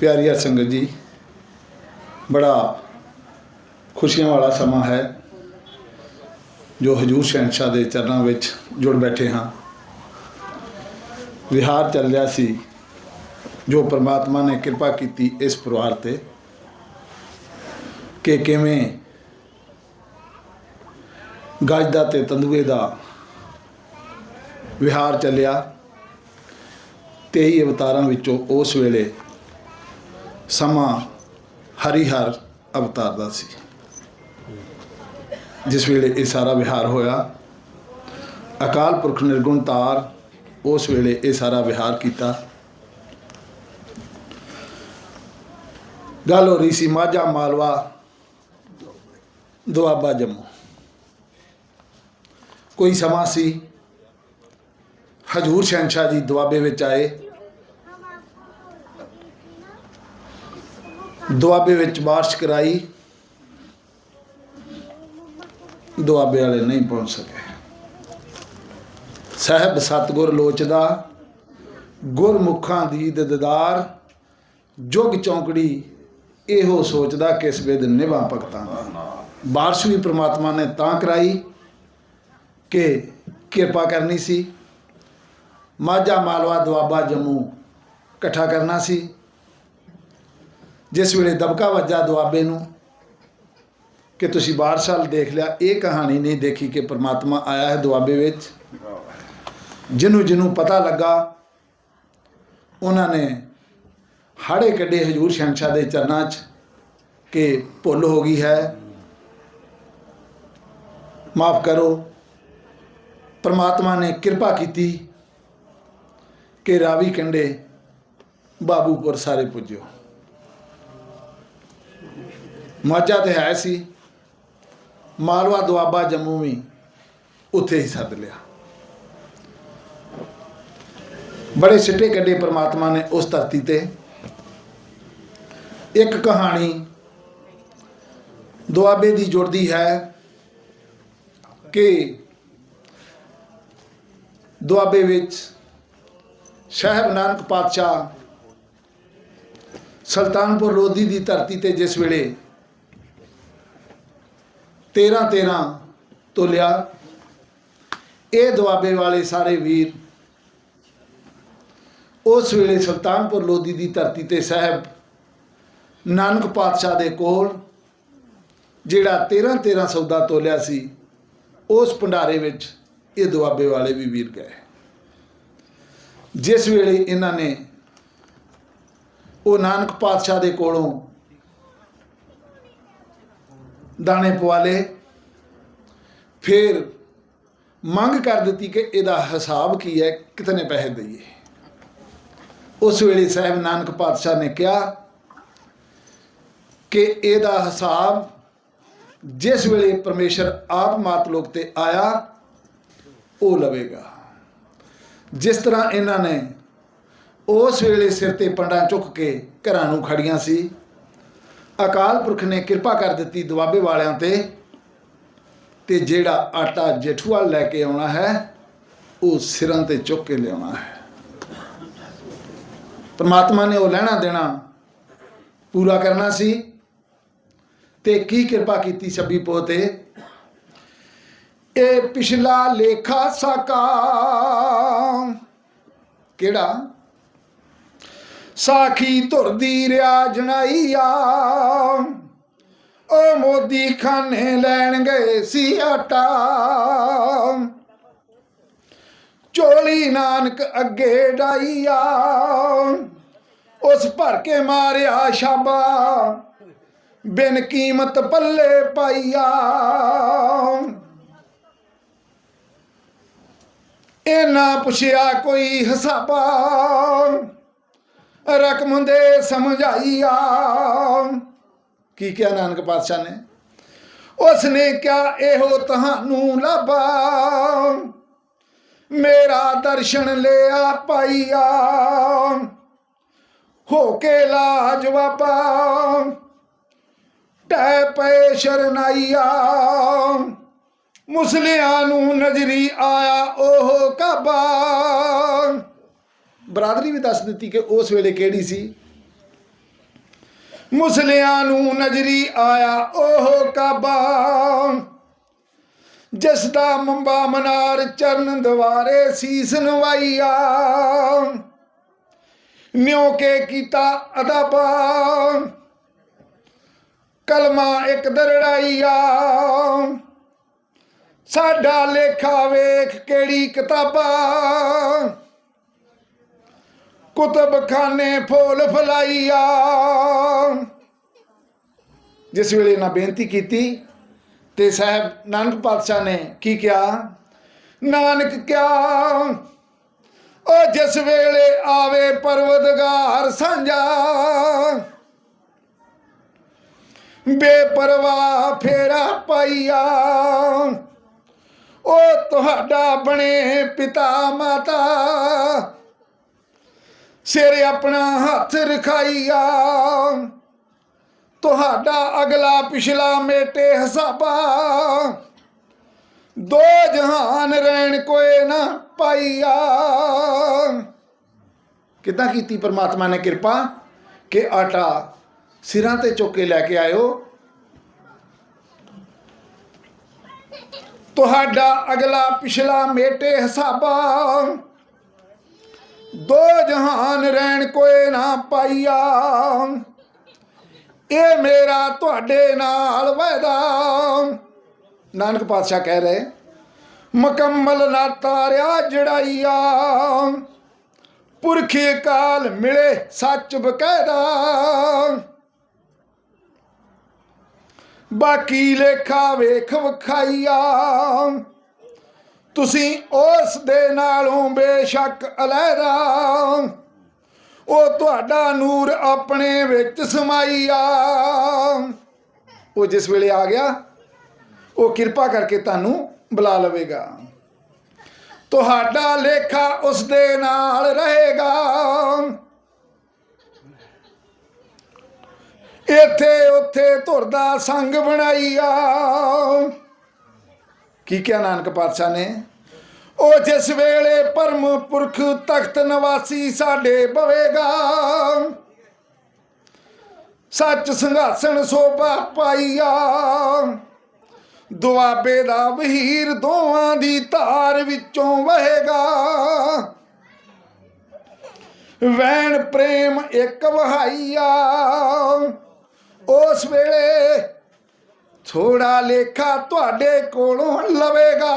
ਪਿਆਰੀ ਹਰ ਸੰਗਤ ਜੀ, ਬੜਾ ਖੁਸ਼ੀਆਂ ਵਾਲਾ ਸਮਾਂ ਹੈ, ਜੋ ਹਜੂਰ ਸ਼ਹਿਨशाह ਦੇ ਚਰਨਾਂ ਵਿੱਚ ਜੁੜ ਬੈਠੇ ਹਾਂ। ਵਿਹਾਰ ਚੱਲ ਰਿਹਾ ਸੀ, ਜੋ ਪ੍ਰਮਾਤਮਾ ਨੇ ਕਿਰਪਾ ਕੀਤੀ ਇਸ ਪਰਿਵਾਰ ਤੇ, ਕਿ ਕਿਵੇਂ ਗੱਜ ਦਾ ਤੇ ਤੰਦੂਏ ਦਾ ਵਿਹਾਰ ਚੱਲਿਆ 23 ਅਵਤਾਰਾਂ ਵਿੱਚੋਂ ਉਸ ਵੇਲੇ ਸਮਾਂ ਹਰੀਹਰ ਅਵਤਾਰ ਦਾ ਸੀ। ਜਿਸ ਵੇਲੇ ਇਹ ਸਾਰਾ ਵਿਹਾਰ ਹੋਇਆ, ਅਕਾਲ ਪੁਰਖ ਨਿਰਗੁਣ ਤਾਰ ਉਸ ਵੇਲੇ ਇਹ ਸਾਰਾ ਵਿਹਾਰ ਕੀਤਾ। ਗੱਲ ਹੋ ਰਹੀ ਸੀ ਮਾਝਾ ਮਾਲਵਾ, ਦੁਆਬਾ ਜੰਮੂ। ਕੋਈ ਸਮਾਂ ਸੀ? ਹਜੂਰ ਸ਼ਹਿਨशाह ਜੀ ਦੁਆਬੇ ਵਿੱਚ ਆਏ। ਦੁਆਬੇ ਵਿੱਚ ਬਾਰਿਸ਼ ਕਰਾਈ। ਦੁਆਬੇ ਵਾਲੇ ਨਹੀਂ ਪਹੁੰਚ ਸਕੇ। ਸਹਿਬ ਸਤਗੁਰ ਲੋਚਦਾ, ਗੁਰਮੁਖਾਂ ਦੀ ਦਦਦਾਰ ਜੁਗ ਚੌਂਕੜੀ ਇਹੋ ਸੋਚਦਾ ਕਿਸ ਵੇਦ ਨਿਭਾ ਭਗਤਾਂ ਦਾ। ਬਾਰਿਸ਼ ਵੀ ਪ੍ਰਮਾਤਮਾ ਨੇ ਤਾਂ ਕਰਾਈ ਕਿ ਕਿਰਪਾ ਕਰਨੀ ਸੀ। ਮਾਝਾ ਮਾਲਵਾ ਦੁਆਬਾ ਜੰਮੂ ਇਕੱਠਾ ਕਰਨਾ ਸੀ। ਜਿਸ ਵੇਲੇ ਦਬਕਾ ਵੱਜਾ ਦੁਆਬੇ ਨੂੰ ਕਿ ਤੁਸੀਂ ਬਾਰਸ਼ਾਲ ਦੇਖ ਲਿਆ, ਇਹ ਕਹਾਣੀ ਨਹੀਂ ਦੇਖੀ ਕਿ ਪ੍ਰਮਾਤਮਾ ਆਇਆ ਹੈ ਦੁਆਬੇ ਵਿੱਚ। ਜਿਹਨੂੰ ਜਿਹਨੂੰ ਪਤਾ ਲੱਗਾ, ਉਹਨਾਂ ਨੇ ਹਾੜੇ ਕੱਢੇ ਹਜੂਰ ਸ਼ਹਿਨशाह ਦੇ ਚਰਨਾਂ 'ਚ ਕਿ ਭੁੱਲ ਹੋ ਗਈ ਹੈ। ਮਾਫ ਕਰੋ, ਪਰਮਾਤਮਾ ਨੇ ਕਿਰਪਾ ਕੀਤੀ ਕਿ ਰਾਵੀ ਕੰਡੇ ਬਾਬੂਪੁਰ ਸਾਰੇ ਪੁੱਜੋ ਮਾਝਾ ਤੇ ਹੈ ਸੀ। ਮਾਲਵਾ, ਦੁਆਬਾ, ਜੰਮੂ ਵੀ ਉੱਥੇ ਹੀ ਸੱਦ ਲਿਆ। ਬੜੇ ਸਿੱਟੇ ਕੱਢੇ ਪ੍ਰਮਾਤਮਾ ਨੇ ਉਸ ਧਰਤੀ ਤੇ। ਇੱਕ ਕਹਾਣੀ ਦੁਆਬੇ ਦੀ ਜੁੜਦੀ ਹੈ ਕਿ ਦੁਆਬੇ ਵਿੱਚ ਸਾਹਿਬ ਨਾਨਕ ਪਾਤਸ਼ਾਹ ਸੁਲਤਾਨਪੁਰ ਲੋਧੀ ਦੀ ਧਰਤੀ ਤੇ ਜਿਸ ਵੇਲੇ 13 13 ਤੋਲਿਆ ਇਹ ਦੁਆਬੇ ਵਾਲੇ ਸਾਰੇ ਵੀਰ ਉਸ ਵੇਲੇ ਸੁਲਤਾਨਪੁਰ ਲੋਧੀ ਦੀ ਧਰਤੀ ਤੇ ਸਾਹਿਬ ਨਾਨਕ ਪਾਤਸ਼ਾਹ ਦੇ ਕੋਲ, ਜਿਹੜਾ 13 13 ਸੌਦਾ ਤੋਲਿਆ ਸੀ, ਉਸ ਭੰਡਾਰੇ ਵਿੱਚ ਇਹ ਦੁਆਬੇ ਵਾਲੇ ਵੀ ਵੀਰ ਗਏ। ਜਿਸ ਵੇਲੇ ਇਹਨਾਂ ਨੇ ਉਹ ਨਾਨਕ ਪਾਤਸ਼ਾਹ ਦੇ ਕੋਲੋਂ ਦਾਣੇ ਪਵਾਲੇ ਫਿਰ ਮੰਗ ਕਰ ਦਿੱਤੀ ਕਿ ਇਹਦਾ ਹਿਸਾਬ ਕੀ ਹੈ, ਕਿਤਨੇ ਪੈਸੇ ਦਈਏ। ਉਸ ਵੇਲੇ ਸਾਹਿਬ ਨਾਨਕ ਪਾਤਸ਼ਾਹ ਨੇ ਕਿਹਾ ਕਿ ਇਹਦਾ ਹਿਸਾਬ ਜਿਸ ਵੇਲੇ ਪਰਮੇਸ਼ਰ ਆਪ ਮਾਤ ਲੋਕ ਤੇ ਆਇਆ, ਉਹ ਲਵੇਗਾ। ਜਿਸ ਤਰ੍ਹਾਂ ਇਹਨਾਂ ਨੇ ਉਸ ਵੇਲੇ ਸਿਰ ਤੇ ਪੰਡਾਂ ਚੁੱਕ ਕੇ ਘਰਾਂ ਨੂੰ ਖੜੀਆਂ ਸੀ ਅਕਾਲ ਪੁਰਖ ਨੇ ਕਿਰਪਾ ਕਰ ਦਿੱਤੀ ਦੁਆਬੇ ਵਾਲਿਆਂ ਤੇ ਤੇ ਜਿਹੜਾ ਆਟਾ ਜੇਠੂਆ ਲੈ ਕੇ ਆਉਣਾ ਹੈ, ਉਹ ਸਿਰਾਂ ਤੇ ਚੁੱਕ ਕੇ ਲਿਆਉਣਾ ਹੈ। ਪਰਮਾਤਮਾ ਨੇ ਉਹ ਲੈਣਾ ਦੇਣਾ ਪੂਰਾ ਕਰਨਾ ਸੀ, ਤੇ ਕੀ ਕਿਰਪਾ ਕੀਤੀ ਛੱਬੀ ਪੋਤੇ ਇਹ ਪਿਛਲਾ ਲੇਖਾ ਸਕਾ ਕਿਹੜਾ? ਸਾਖੀ ਧੁਰਦੀ ਰਿਆ ਜਣਾਈਆ ਓ ਮੋਦੀ ਖਾਨੇ ਲੈਣ ਗਏ ਸੀ ਆਟਾ। ਚੋਲੀ ਨਾਨਕ ਅੱਗੇ ਡਾਈਆ ਉਸ ਭਰ ਕੇ ਮਾਰਿਆ ਸ਼ਾਬਾ। ਬਿਨ ਕੀਮਤ ਪੱਲੇ ਪਾਈਆ ਇਹ ਨਾ ਪੁੱਛਿਆ ਕੋਈ ਹਿਸਾਬਾ। ਰਕਮ ਦੇ ਸਮਝਾਈਆ। ਕੀ ਕਿਹਾ ਨਾਨਕ ਪਾਤਸ਼ਾਹ ਨੇ? ਉਸ ਨੇ ਕਿਹਾ, ਇਹੋ ਤੁਹਾਨੂੰ ਲੱਭਾ। ਮੇਰਾ ਦਰਸ਼ਨ ਲਿਆ ਪਾਈਆ। ਹੋ ਕੇ ਲਾਜਵਾਬਾ ਟੈ ਪਏ ਸ਼ਰਨਾਈਆ। ਮੁਸਲਿਆਂ ਨੂੰ ਨਜ਼ਰੀ ਆਇਆ ਉਹ ਕਾਬਾ। ਬਰਾਦਰੀ ਵੀ ਦੱਸ ਦਿੱਤੀ ਕਿ ਉਸ ਵੇਲੇ ਕਿਹੜੀ ਸੀ? ਮੁਸਲਿਆਂ ਨੂੰ ਨਜ਼ਰੀ ਆਇਆ ਉਹ ਕਾਬਾ। ਜਿਸ ਦਾ ਮੰਬਾ ਮਨਾਰ ਚਰਨ ਦਵਾਰੇ ਸੀਸ ਨਵਾਈਆ ਨਿਉ ਕੇ ਕੀਤਾ ਅਦਾਬਾ। ਕਲਮਾ ਇੱਕ ਦਰੜਾਈਆ। ਸਾਡਾ ਲੇਖਾ ਵੇਖ ਕਿਹੜੀ ਕਿਤਾਬਾਂ। ਕੁਤਬ ਖਾਨੇ ਫੋਲ ਫਲਾਈਆ। ਜਿਸ ਵੇਲੇ ਇਹਨਾਂ ਬੇਨਤੀ ਕੀਤੀ ਤੇ ਸਾਹਿਬ ਨਾਨਕ ਪਾਤਸ਼ਾਹ ਨੇ ਕੀ ਕਿਹਾ? ਨਾਨਕ ਕਿਆ? ਉਹ ਜਿਸ ਵੇਲੇ ਆਵੇ ਪਰਵਦਗਾਰ ਸਾਂਝਾ, ਬੇਪਰਵਾਹ ਫੇਰਾ ਪਾਈਆ। ਉਹ ਤੁਹਾਡਾ ਬਣੇ ਪਿਤਾ ਮਾਤਾ ਸਿਰ ਆਪਣਾ ਹੱਥ ਰਖਾਈਆ। ਤੁਹਾਡਾ ਅਗਲਾ ਪਿਛਲਾ ਮੇਟੇ ਹਸਾਬਾ। ਦੋ ਜਹਾਨ ਰਹਿਣ ਕੋਏ ਨਾ ਪਾਈਆ। ਕਿੱਦਾਂ ਕੀਤੀ ਪਰਮਾਤਮਾ ਨੇ ਕਿਰਪਾ ਕਿ ਆਟਾ ਸਿਰਾਂ ਤੇ ਚੁੱਕ ਕੇ ਲੈ ਕੇ ਆਇਓ? ਤੁਹਾਡਾ ਅਗਲਾ ਪਿਛਲਾ ਮੇਟੇ ਹਸਾਬਾ। ਦੋ ਜਹਾਨ ਰਹਿਣ ਕੋਏ ਨਾ ਪਾਈਆ। ਇਹ ਮੇਰਾ ਤੁਹਾਡੇ ਨਾਲ ਵਾਅਦਾ। ਨਾਨਕ ਪਾਤਸ਼ਾਹ ਕਹਿ ਰਹੇ, ਮੁਕੰਮਲ ਨਾ ਤਾਰਿਆ ਜੜਾਈਆ। ਪੁਰਖੇ ਕਾਲ ਮਿਲੇ ਸੱਚ ਬਕਾਇਦਾ। ਬਾਕੀ ਲੇਖਾ ਵੇਖ ਵਖਾਈਆ। ਤੁਸੀਂ ਉਸ ਦੇ ਨਾਲੋਂ ਬੇਸ਼ੱਕ ਅਲੈਦਾ ਉਹ ਤੁਹਾਡਾ ਨੂਰ ਆਪਣੇ ਵਿੱਚ ਸਮਾਈਆ ਉਹ ਜਿਸ ਵੇਲੇ ਆ ਗਿਆ, ਉਹ ਕਿਰਪਾ ਕਰਕੇ ਤੁਹਾਨੂੰ ਬੁਲਾ ਲਵੇਗਾ। ਤੁਹਾਡਾ ਲੇਖਾ ਉਸ ਦੇ ਨਾਲ ਰਹੇਗਾ। ਇੱਥੇ ਉੱਥੇ ਧੁਰਦਾ ਸੰਗ ਬਣਾਈਆ ਕੀ ਕਿਹਾ ਨਾਨਕ ਪਾਤਸ਼ਾਹ ਨੇ? ਉਹ ਜਿਸ ਵੇਲੇ ਪਰਮ ਪੁਰਖ ਤਖਤ ਨਿਵਾਸੀ ਸਾਡੇ ਬਵੇਗਾ ਸੱਚ ਸੰਘਾਸਣ ਸੋਭਾ ਪਾਈਆ। ਦੁਆਬੇ ਦਾ ਵਹੀਰ ਦੋਵਾਂ ਦੀ ਧਾਰ ਵਿੱਚੋਂ ਵਹੇਗਾ। ਵੈਣ ਪ੍ਰੇਮ ਇੱਕ ਵਹਾਈਆ। ਉਸ ਵੇਲੇ ਥੋੜਾ ਲੇਖਾ ਤੁਹਾਡੇ ਕੋਲੋਂ ਲਵੇਗਾ।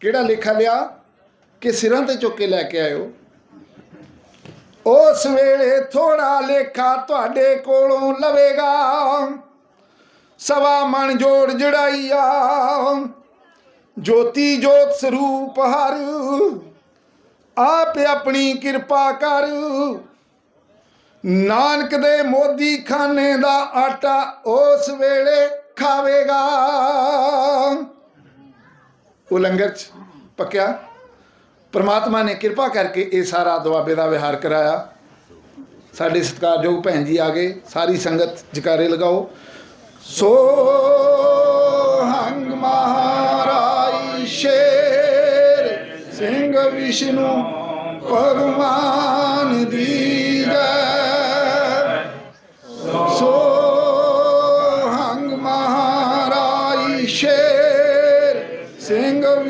ਕਿਹੜਾ ਲੇਖਾ ਲਿਆ? ਕਿ ਸਿਰਾਂ ਤੇ ਚੁੱਕ ਕੇ ਲੈ ਕੇ ਆਇਓ? ਉਸ ਵੇਲੇ ਥੋੜਾ ਲੇਖਾ ਤੁਹਾਡੇ ਕੋਲੋਂ ਲਵੇਗਾ। ਸਵਾ ਮਨ ਜੋੜ ਜੜਾਈਆ। ਜੋਤੀ ਜੋਤ ਸਰੂਪ ਹਰ, ਆਪ ਆਪਣੀ ਕਿਰਪਾ ਕਰ। ਨਾਨਕ ਦੇ ਮੋਦੀ ਖਾਨੇ ਦਾ ਆਟਾ ਉਸ ਵੇਲੇ ਖਾਵੇਗਾ। ਉਹ ਲੰਗਰ ਚ ਪੱਕਿਆ। ਪ੍ਰਮਾਤਮਾ ਨੇ ਕਿਰਪਾ ਕਰਕੇ ਇਹ ਸਾਰਾ ਦੁਆਬੇ ਦਾ ਵਿਹਾਰ ਕਰਾਇਆ। ਸਾਡੇ ਸਤਿਕਾਰਯੋਗ ਭੈਣ ਜੀ ਆ ਗਏ। ਸਾਰੀ ਸੰਗਤ ਜਕਾਰੇ ਲਗਾਓ। ਸੋ ਹੰਗ ਮਹਾਰਾਜ ਸ਼ੇਰ ਸਿੰਘ ਵਿਸ਼ਨੂੰ ਭਗਵਾਨ ਦੀ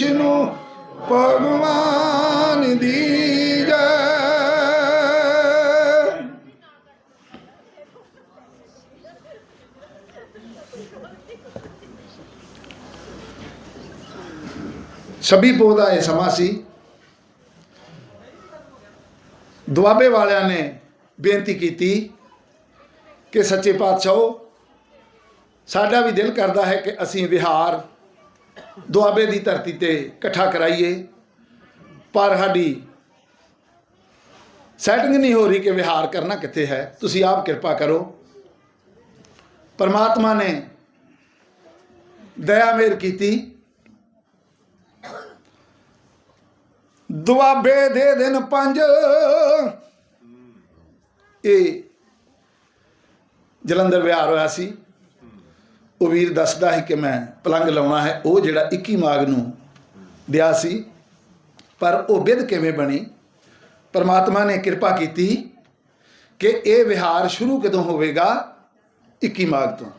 ਵਿਸ਼ਨੂੰ ਭਗਵਾਨ ਦੀ ਜੈ। ਛੱਬੀ ਪੋਹ ਦਾ ਇਹ ਸਮਾਂ ਸੀ। ਦੁਆਬੇ ਵਾਲਿਆਂ ਨੇ ਬੇਨਤੀ ਕੀਤੀ ਕਿ ਸੱਚੇ ਪਾਤਸ਼ਾਹ, ਸਾਡਾ ਵੀ ਦਿਲ ਕਰਦਾ ਹੈ ਕਿ ਅਸੀਂ ਵਿਹਾਰ ਦੁਆਬੇ ਦੀ ਧਰਤੀ ਤੇ ਇਕੱਠਾ ਕਰਾਈਏ। ਪਰ ਸਾਡੀ ਸੈਟਿੰਗ ਨਹੀਂ ਹੋ ਰਹੀ ਕਿ ਵਿਹਾਰ ਕਰਨਾ ਕਿੱਥੇ ਹੈ। ਤੁਸੀਂ ਆਪ ਕਿਰਪਾ ਕਰੋ। ਪਰਮਾਤਮਾ ਨੇ ਦਇਆ ਮੇਰ ਕੀਤੀ। ਦੁਆਬੇ ਦੇ ਦਿਨ ਪੰਜ। ਇਹ ਜਲੰਧਰ ਵਿਹਾਰ ਹੋਇਆ ਸੀ। ਉਹ ਵੀਰ ਦੱਸਦਾ ਹੈ ਕਿ ਮੈਂ ਪਲੰਗ ਲਾਉਣਾ ਹੈ, ਉਹ ਜਿਹੜਾ 21 ਮਾਘ ਨੂੰ ਦਿਆ ਸੀ, ਪਰ ਉਹ ਵਿਧ ਕਿਵੇਂ ਬਣੀ? ਪਰਮਾਤਮਾ ਨੇ ਕਿਰਪਾ ਕੀਤੀ ਕਿ ਇਹ ਵਿਹਾਰ ਸ਼ੁਰੂ ਕਦੋਂ ਹੋਵੇਗਾ? 21 ਮਾਘ ਤੋਂ।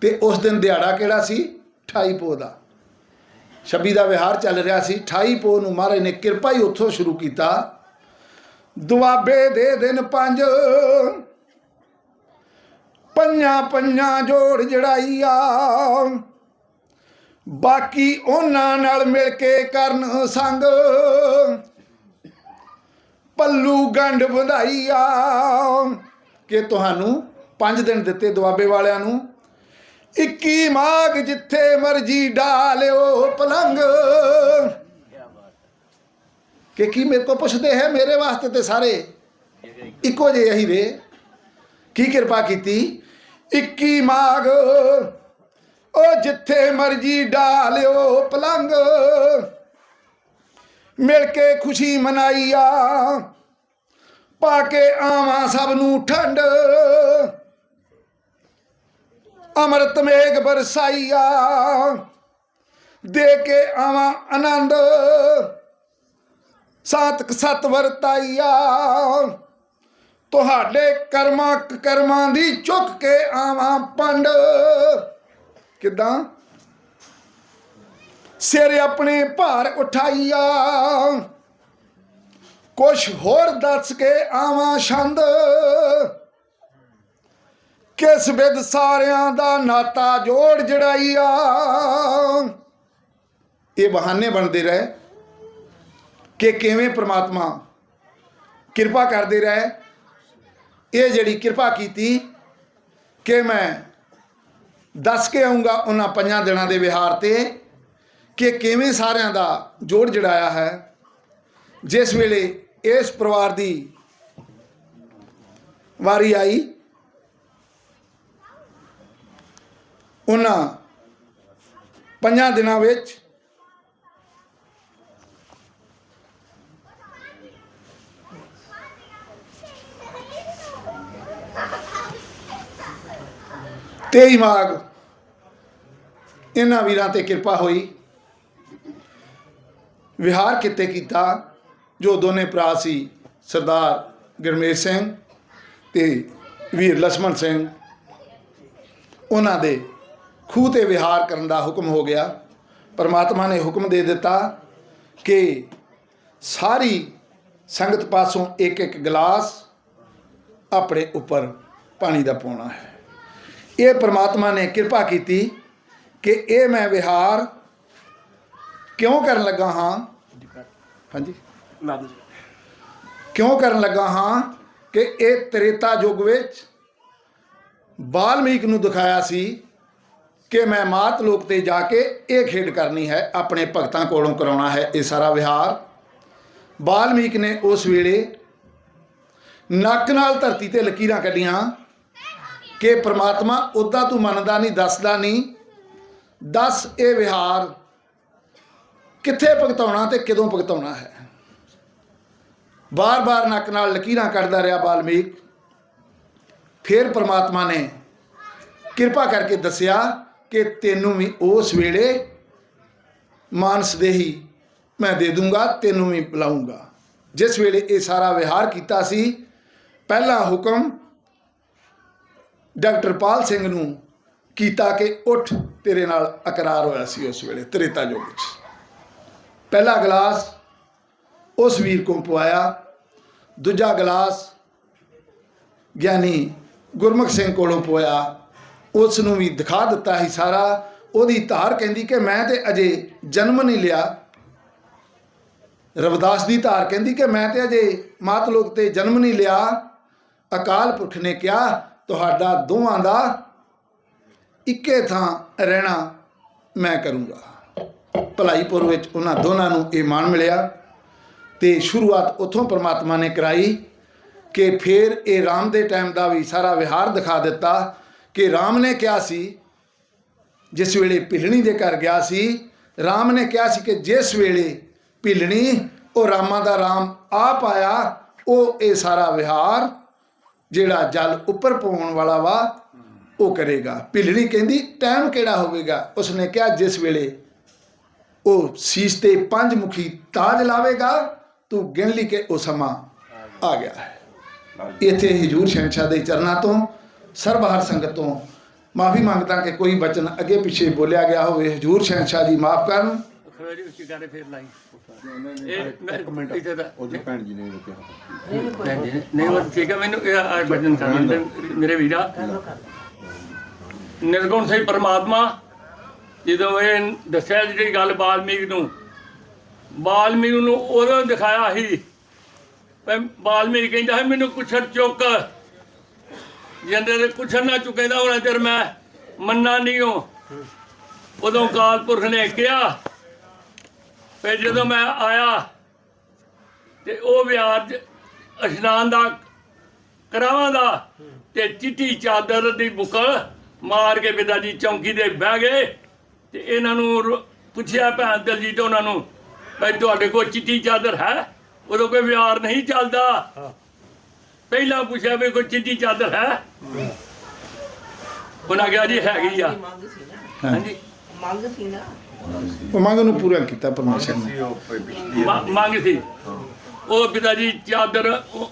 ਤੇ ਉਸ ਦਿਨ ਦਿਹਾੜਾ ਕਿਹੜਾ ਸੀ? 28 ਪੋਹ ਦਾ। 26 ਦਾ ਵਿਹਾਰ ਚੱਲ ਰਿਹਾ ਸੀ 28 ਪੋਹ ਨੂੰ ਮਹਾਰਾਜ ਨੇ ਕਿਰਪਾ ਹੀ ਉੱਥੋਂ ਸ਼ੁਰੂ ਕੀਤਾ। ਦੁਆਬੇ ਦੇ ਦਿਨ ਪੰਜ ਪੰਜਾਂ ਪੰਜਾਂ ਜੋੜ ਜੜਾਈਆ ਬਾਕੀ ਉਹਨਾਂ ਨਾਲ ਮਿਲ ਕੇ ਕਰਨ ਸੰਗ ਪੱਲੂ ਗੰਢ ਵਧਾਈਆ ਕਿ ਤੁਹਾਨੂੰ 5 ਦਿਨ ਦਿੱਤੇ ਦੁਆਬੇ ਵਾਲਿਆਂ ਨੂੰ। 21 ਮਾਘ ਜਿੱਥੇ ਮਰਜ਼ੀ ਡਾਲਿਓ ਪਲੰਗ। ਕਿ ਕੀ ਮੇਰੇ ਕੋ ਪੁੱਛਦੇ ਹੈ ਮੇਰੇ ਵਾਸਤੇ ਤੇ ਸਾਰੇ? ਇੱਕੋ ਜਿਹੇ ਹੀ ਵੇ ਕੀ ਕਿਰਪਾ ਕੀਤੀ? 21 ਮਾਘ। ਉਹ ਜਿੱਥੇ ਮਰਜ਼ੀ ਡਾਲਿਓ ਪਲੰਗ। ਮਿਲ ਕੇ ਖੁਸ਼ੀ ਮਨਾਈਆ। ਪਾ ਕੇ ਆਵਾਂ ਸਭ ਨੂੰ ਠੰਡ। ਅੰਮ੍ਰਿਤ ਮੇਘ ਬਰਸਾਈਆ। ਦੇ ਕੇ ਆਵਾਂ ਆਨੰਦ। ਸਾਤਕ ਸਤ ਵਰਤਾਈਆ। ਤੁਹਾਡੇ ਕਰਮਾਂ ਕਰਮਾਂ ਦੀ ਚੁੱਕ ਕੇ ਆਵਾਂ ਪੰਡ। ਕਿਦਾਂ? ਸਿਰ ਆਪਣੇ ਭਾਰ ਉਠਾਈਆ। ਕੁਛ ਹੋਰ ਦੱਸ ਕੇ ਆਵਾਂ ਛੰਦ। ਕਿਸ ਵਿਦ ਸਾਰਿਆਂ ਦਾ ਨਾਤਾ ਜੋੜ ਜੜਾਈਆ। ਇਹ ਬਹਾਨੇ ਬਣਦੇ ਰਹੇ ਕਿ ਕਿਵੇਂ ਪ੍ਰਮਾਤਮਾ ਕਿਰਪਾ ਕਰਦੇ ਰਹੇ। ਇਹ ਜਿਹੜੀ ਕਿਰਪਾ ਕੀਤੀ ਕਿ ਮੈਂ ਦੱਸ ਕੇ ਆਉਂਗਾ ਉਹਨਾਂ ਪੰਜਾਂ ਦਿਨਾਂ ਦੇ ਵਿਹਾਰ ਤੇ ਕਿ ਕਿਵੇਂ ਸਾਰਿਆਂ ਦਾ ਜੋੜ ਜੜਾਇਆ ਹੈ, ਜਿਸ ਵੇਲੇ ਇਸ ਪਰਿਵਾਰ ਦੀ ਵਾਰੀ ਆਈ, ਉਹਨਾਂ ਪੰਜਾਂ ਦਿਨਾਂ ਵਿੱਚ 23 ਮਾਗ। ਇਹਨਾਂ ਵੀਰਾਂ ਤੇ ਕਿਰਪਾ ਹੋਈ। ਵਿਹਾਰ ਕਿਤੇ ਕੀਤਾ, ਜੋ ਦੋਨੇ ਭਰਾ ਸੀ, ਸਰਦਾਰ ਗਰਮੇਸ਼ ਸਿੰਘ ਤੇ ਵੀਰ ਲਛਮਣ ਸਿੰਘ। ਉਹਨਾਂ ਦੇ ਖੂਹ ਤੇ ਵਿਹਾਰ ਕਰਨ ਦਾ ਹੁਕਮ ਹੋ ਗਿਆ। ਪਰਮਾਤਮਾ ਨੇ ਹੁਕਮ ਦੇ ਦਿੱਤਾ ਕਿ ਸਾਰੀ ਸੰਗਤ ਪਾਸੋਂ ਇੱਕ ਇੱਕ ਗਲਾਸ ਆਪਣੇ ਉੱਪਰ ਪਾਣੀ ਦਾ ਪਾਉਣਾ ਹੈ। ਇਹ ਪ੍ਰਮਾਤਮਾ ਨੇ ਕਿਰਪਾ ਕੀਤੀ ਕਿ ਇਹ ਮੈਂ ਵਿਹਾਰ ਕਿਉਂ ਕਰਨ ਲੱਗਾ ਹਾਂ? ਹਾਂਜੀ। ਕਿਉਂ ਕਰਨ ਲੱਗਾ ਹਾਂ ਕਿ ਇਹ ਤ੍ਰੇਤਾ ਯੁੱਗ ਵਿੱਚ ਬਾਲਮੀਕ ਨੂੰ ਦਿਖਾਇਆ ਸੀ ਕਿ ਮੈਂ ਮਾਤ ਲੋਕ ਤੇ ਜਾ ਕੇ ਇਹ ਖੇਡ ਕਰਨੀ ਹੈ ਆਪਣੇ ਭਗਤਾਂ ਕੋਲੋਂ ਕਰਾਉਣਾ ਹੈ ਇਹ ਸਾਰਾ ਵਿਹਾਰ। ਬਾਲਮੀਕ ਨੇ ਉਸ ਵੇਲੇ ਨੱਕ ਨਾਲ ਧਰਤੀ ਤੇ ਲਕੀਰਾਂ ਕੱਢੀਆਂ। ਕਿ ਪ੍ਰਮਾਤਮਾ ਉਦਾਂ ਤੂੰ ਮੰਨਦਾ ਨਹੀਂ, ਦੱਸਦਾ ਨਹੀਂ। ਦੱਸ ਇਹ ਵਿਹਾਰ ਕਿੱਥੇ ਭਗਤਾਉਣਾ ਤੇ ਕਦੋਂ ਭਗਤਾਉਣਾ ਹੈ। ਬਾਰ-ਬਾਰ ਨੱਕ ਨਾਲ ਲਕੀਰਾਂ ਕੱਢਦਾ ਰਿਹਾ ਬਾਲਮੀਕ। ਫਿਰ ਪ੍ਰਮਾਤਮਾ ਨੇ ਕਿਰਪਾ ਕਰਕੇ ਦੱਸਿਆ ਕਿ ਤੈਨੂੰ ਵੀ ਉਸ ਵੇਲੇ ਮਾਨਸ ਦੇਹੀ ਮੈਂ ਦੇ ਦੂੰਗਾ, ਤੈਨੂੰ ਵੀ ਬੁਲਾਉਂਗਾ। ਜਿਸ ਵੇਲੇ ਇਹ ਸਾਰਾ ਵਿਹਾਰ ਕੀਤਾ ਸੀ, ਪਹਿਲਾ ਹੁਕਮ ਡਾਕਟਰ ਪਾਲ ਸਿੰਘ ਨੂੰ ਕੀਤਾ ਕਿ ਉੱਠ, ਤੇਰੇ ਨਾਲ ਇਕਰਾਰ ਹੋਇਆ ਸੀ ਉਸ ਵੇਲੇ, ਤ੍ਰੇਤਾ ਯੁੱਗ ਵਿੱਚ ਪਹਿਲਾ ਗਲਾਸ ਉਸ ਵੀਰ ਕੋਲ ਪਵਾਇਆ, ਦੂਜਾ ਗਲਾਸ ਗਿਆਨੀ ਗੁਰਮੁਖ ਸਿੰਘ ਕੋਲੋਂ ਪਵਾਇਆ। ਉਸ ਨੂੰ ਵੀ ਦਿਖਾ ਦਿੱਤਾ ਸੀ ਸਾਰਾ। ਉਹਦੀ ਧਾਰ ਕਹਿੰਦੀ ਕਿ ਮੈਂ ਤੇ ਅਜੇ ਜਨਮ ਨਹੀਂ ਲਿਆ। ਰਵਿਦਾਸ ਦੀ ਧਾਰ ਕਹਿੰਦੀ ਕਿ ਮੈਂ ਤੇ ਅਜੇ ਮਾਤ ਲੋਕ ਤੇ ਜਨਮ ਨਹੀਂ ਲਿਆ। ਅਕਾਲ ਪੁਰਖ ਨੇ ਕਿਹਾ ਤੁਹਾਡਾ ਦੋਵਾਂ ਦਾ ਇੱਕੇ ਥਾਂ ਰਹਿਣਾ ਮੈਂ ਕਰੂੰਗਾ। ਭਲਾਈਪੁਰ ਵਿੱਚ ਉਹਨਾਂ ਦੋਨਾਂ ਨੂੰ ਇਹ ਮਾਣ ਮਿਲਿਆ ਤੇ ਸ਼ੁਰੂਆਤ ਉੱਥੋਂ ਪ੍ਰਮਾਤਮਾ ਨੇ ਕਰਾਈ ਕਿ ਫਿਰ ਇਹ ਰਾਮ ਦੇ ਟਾਈਮ ਦਾ ਵੀ ਸਾਰਾ ਵਿਹਾਰ ਦਿਖਾ ਦਿੱਤਾ ਕਿ ਰਾਮ ਨੇ ਕਿਹਾ ਸੀ, ਜਿਸ ਵੇਲੇ ਭਿਲਣੀ ਦੇ ਘਰ ਗਿਆ ਸੀ, ਰਾਮ ਨੇ ਕਿਹਾ ਸੀ ਕਿ ਜਿਸ ਵੇਲੇ ਭਿਲਣੀ ਉਹ ਰਾਮਾ ਦਾ ਰਾਮ ਆਪ ਆਇਆ, ਉਹ ਇਹ ਸਾਰਾ ਵਿਹਾਰ ਜਿਹੜਾ ਜਲ ਉੱਪਰ ਪਹੁੰਚਣ ਵਾਲਾ ਵਾ, ਉਹ ਕਰੇਗਾ। ਭਿਲਣੀ ਕਹਿੰਦੀ ਟਾਈਮ ਕਿਹੜਾ ਹੋਵੇਗਾ? ਉਸਨੇ ਕਿਹਾ, ਜਿਸ ਵੇਲੇ ਉਹ ਸੀਸ ਤੇ ਪੰਜ ਮੁਖੀ ਤਾਜ ਲਾਵੇਗਾ, ਤੂੰ ਗਿਣ ਲਈ ਕਿ ਉਹ ਸਮਾਂ ਆ ਗਿਆ ਹੈ। ਇੱਥੇ ਹਜੂਰ ਸ਼ਹਿਨशाह ਦੇ ਚਰਨਾਂ ਤੋਂ, ਸਰਬਹਰ ਸੰਗਤ ਤੋਂ ਮਾਫੀ ਮੰਗਦਾ ਕਿ ਕੋਈ ਬਚਨ ਅੱਗੇ ਪਿੱਛੇ ਬੋਲਿਆ ਗਿਆ ਹੋਵੇ। ਹਜੂਰ ਸ਼ਹਿਨशाह ਜੀ ਮਾਫ ਕਰਨ। ਖਵੇਰੀ ਉੱਚੀ ਕਰੇ ਫੇਰ ਲਾਈ। ਇਹ ਮੈਂ ਇੱਥੇ ਦਾ ਉਹਦੀ ਭੈਣ ਜੀ ਨੇ ਕਿਹਾ ਭੈਣ ਜੀ ਨੇ- ਨਹੀਂ ਉਹ ਠੀਕ ਹੈ ਮੈਨੂੰ ਇਹ ਆ ਬਚਨ ਕਰਨ ਦੇ ਮੇਰੇ ਵੀਰਾ। ਨਿਰਗੁਣ ਸਹੀ ਪਰਮਾਤਮਾ ਜਦੋਂ ਇਹ ਦੱਸਿਆ ਜਿਹੜੀ ਗੱਲ ਬਾਲਮੀਕ ਨੂੰ ਬਾਲਮੀਕ ਨੂੰ ਉਦੋਂ ਦਿਖਾਇਆ ਸੀ। ਪਰ ਬਾਲਮੀਕ ਕਹਿੰਦਾ ਸੀ ਮੈਨੂੰ ਕੁਛੜ ਚੁੱਕ। ਜਿੰਦੇ ਦੇ ਕੁਛੜ ਨਾ ਚੁੱਕੇਦਾ ਉਹਨਾਂ ਚਿਰ ਮੈਂ ਮੰਨਾ ਨਹੀਂ ਹੋ। ਉਦੋਂ ਕਾਲ ਪੁਰਖ ਨੇ ਕਿਹਾ ਫਿਰ ਜਦੋਂ ਮੈਂ ਆਇਆ ਤੇ ਉਹ ਵਿਆਜ ਇਸ਼ਨਾਨ ਦਾ ਕਰਾਵਾਂ ਦਾ ਤੇ ਚਿੱਟੀ ਚਾਦਰ ਦੀ ਬੁਕਲ ਮਾਰ ਕੇ ਪਿਤਾ ਜੀ ਚੌਂਕੀ ਦੇ ਬਹਿ ਗਏ ਤੇ ਇਹਨਾਂ ਨੂੰ ਪੁੱਛਿਆ ਭੈਣ ਦਲਜੀਤ ਉਹਨਾਂ ਨੂੰ ਭਾਈ ਤੁਹਾਡੇ ਕੋਲ ਚਿੱਟੀ ਚਾਦਰ ਹੈ? ਉਦੋਂ ਕੋਈ ਵਿਆਰ ਨਹੀਂ ਚੱਲਦਾ। ਪਹਿਲਾਂ ਪੁੱਛਿਆ ਵੀ ਕੋਈ ਚਿੱਟੀ ਚਾਦਰ ਹੈ? ਉਹਨਾਂ ਕਿਹਾ ਜੀ ਹੈਗੀ ਆ। ਹਾਂਜੀ। ਮੰਗ ਸੀ ਨਾ। ਉਹ ਮੰਗ ਨੂੰ ਪੂਰਾ ਕੀਤਾ ਪਰਮੇਸ਼ਰ ਨੇ। ਮ- ਮੰਗ ਸੀ। ਉਹ ਪਿਤਾ ਜੀ ਚਾਦਰ ਉਹ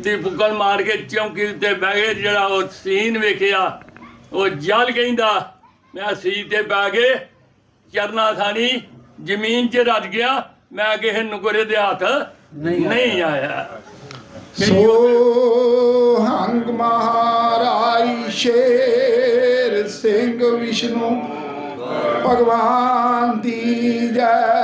ਦੀ ਬੁੱਕਲ ਮਾਰ ਕੇ ਚੌਂਕੀ ਉੱਤੇ ਬਹਿ ਗਏ ਜਿਹੜਾ ਉਹ ਸੀਨ ਵੇਖਿਆ ਉਹ ਜਲ ਕਹਿੰਦਾ ਮੈਂ ਸੀਨ ਤੇ ਬਹਿ ਗਏ ਚਰਨਾ ਥਾਣੀ ਜ਼ਮੀਨ 'ਚ ਰੱਜ ਗਿਆ ਮੈਂ ਕਿਸੇ ਨੁਕਰੇ ਦੇ ਹੱਥ ਨਹੀਂ ਆਇਆ। ਸੋ ਹੰਗ ਮਹਾਰਾਈ ਸ਼ੇਰ ਸਿੰਘ ਵਿਸ਼ਨੂੰ ਭਗਵਾਨ ਦੀ ਜੈ।